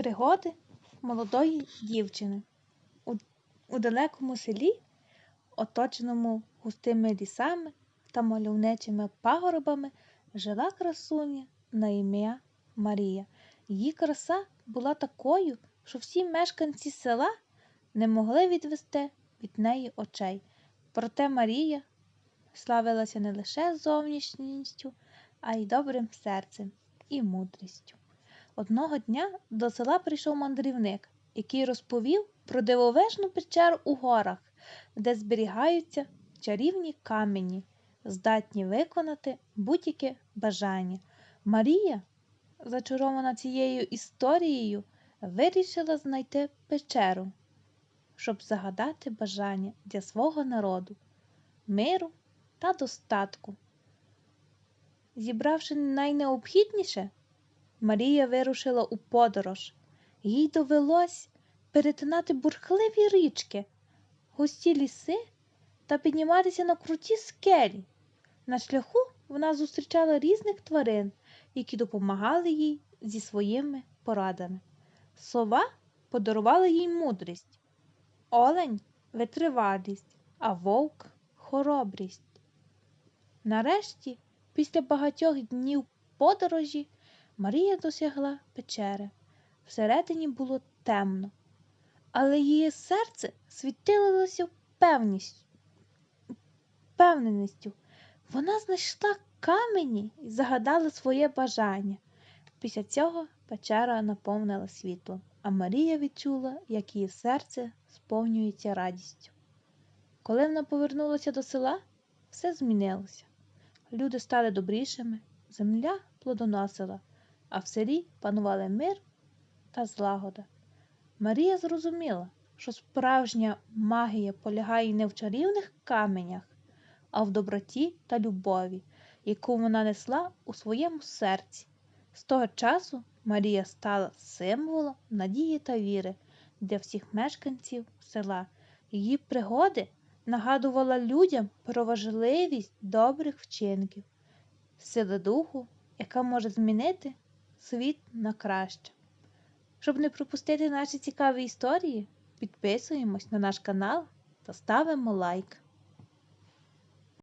Пригоди молодої дівчини. У, у далекому селі, оточеному густими лісами та мальовничими пагорбами, жила красуня на ім'я Марія. Її краса була такою, що всі мешканці села не могли відвести від неї очей. Проте Марія славилася не лише зовнішністю, а й добрим серцем і мудрістю. Одного дня до села прийшов мандрівник, який розповів про дивовижну печеру у горах, де зберігаються чарівні камені, здатні виконати будь-яке бажання. Марія, зачарована цією історією, вирішила знайти печеру, щоб загадати бажання для свого народу, миру та достатку. Зібравши найнеобхідніше, Марія вирушила у подорож. Їй довелось перетинати бурхливі річки, густі ліси та підніматися на круті скелі. На шляху вона зустрічала різних тварин, які допомагали їй зі своїми порадами. Сова подарувала їй мудрість, олень витривалість, а вовк хоробрість. Нарешті, після багатьох днів подорожі, Марія досягла печери. Всередині було темно, але її серце світилося впевненістю. Вона знайшла камені і загадала своє бажання. Після цього печера наповнила світлом, а Марія відчула, як її серце сповнюється радістю. Коли вона повернулася до села, все змінилося. Люди стали добрішими, земля плодоносила, а в селі панували мир та злагода. Марія зрозуміла, що справжня магія полягає не в чарівних каменях, а в доброті та любові, яку вона несла у своєму серці. З того часу Марія стала символом надії та віри для всіх мешканців села. Її пригоди нагадувала людям про важливість добрих вчинків, сили духу, яка може змінити світ на краще. Щоб не пропустити наші цікаві історії, підписуємось на наш канал та ставимо лайк.